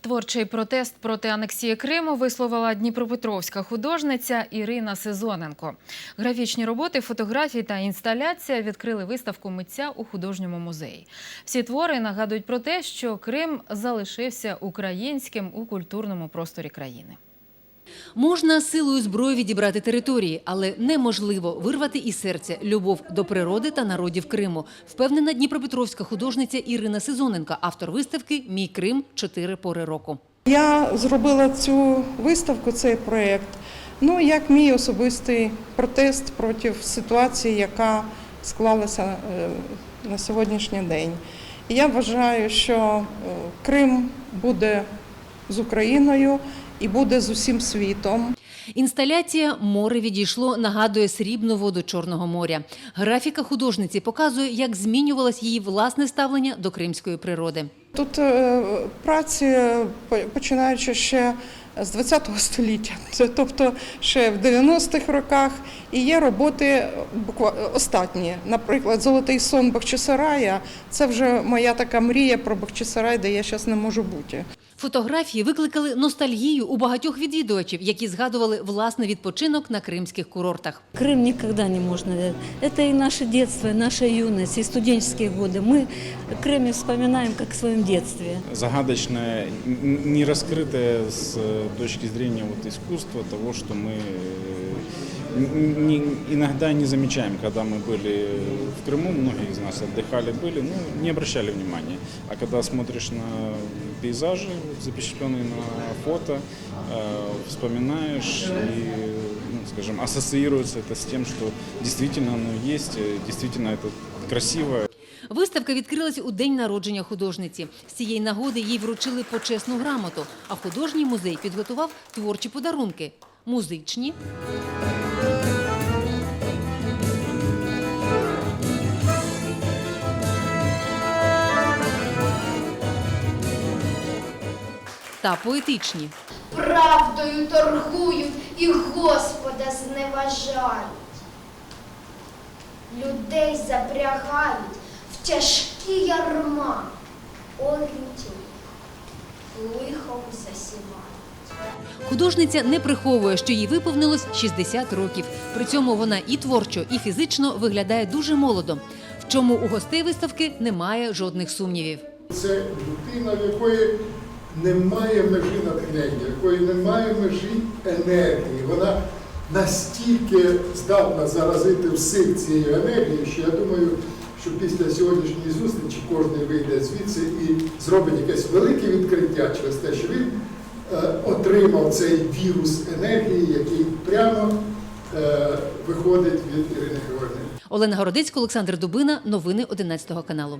Творчий протест проти анексії Криму висловила дніпропетровська художниця Ірина Сезоненко. Графічні роботи, фотографії та інсталяція відкрили виставку митця у художньому музеї. Всі твори нагадують про те, що Крим залишився українським у культурному просторі країни. Можна силою зброї відібрати території, але неможливо вирвати із серця любов до природи та народів Криму. Впевнена дніпропетровська художниця Ірина Сезоненка, автор виставки Мій Крим чотири пори року. Я зробила цю виставку, цей проєкт, ну, як мій особистий протест проти ситуації, яка склалася е, на сьогоднішній день. Я вважаю, що е, Крим буде з Україною і буде з усім світом. Інсталяція Море відійшло нагадує срібну воду Чорного моря. Графіка художниці показує, як змінювалось її власне ставлення до кримської природи. Тут е, праці, починаючи ще з ХХ століття, це, тобто ще в 90-х роках, і є роботи буква- остатні. Наприклад, Золотий сон Бахчисарая це вже моя така мрія про Бахчисарай, де я зараз не можу бути. Фотографії викликали ностальгію у багатьох відвідувачів, які згадували власний відпочинок на кримських курортах. Крым никогда не можно. Это и наше детство, и наша юность, и студенческие годы. Мы о Крыме вспоминаем как в своем детстве. загадочное, н- не раскрытое с э, точки зрения вот искусства того, что мы э, н- не- иногда не замечаем, когда мы были в Крыму, многие из нас отдыхали, были, ну, не обращали внимания. А когда смотришь на пейзажи, вот запечатленные на фото, э, вспоминаешь и, ну, скажем, ассоциируется это с тем, что действительно оно есть, э, действительно это красиво, Виставка відкрилась у день народження художниці. З цієї нагоди їй вручили почесну грамоту, а художній музей підготував творчі подарунки музичні. Та поетичні. правдою торгують і Господа зневажають. Людей запрягають тяжкі ярма, лихом засівають. Художниця не приховує, що їй виповнилось 60 років. При цьому вона і творчо, і фізично виглядає дуже молодо. В чому у гостей виставки немає жодних сумнівів. Це людина, в якої немає межі натхнення, в якої немає межі енергії. Вона настільки здатна заразити всіх цією енергією, що я думаю, що після сьогоднішньої зустрічі кожен вийде звідси і зробить якесь велике відкриття через те, що він е, отримав цей вірус енергії, який прямо е, виходить від Ірини Георгіївни. Олена Городецька, Олександр Дубина. Новини 11 каналу.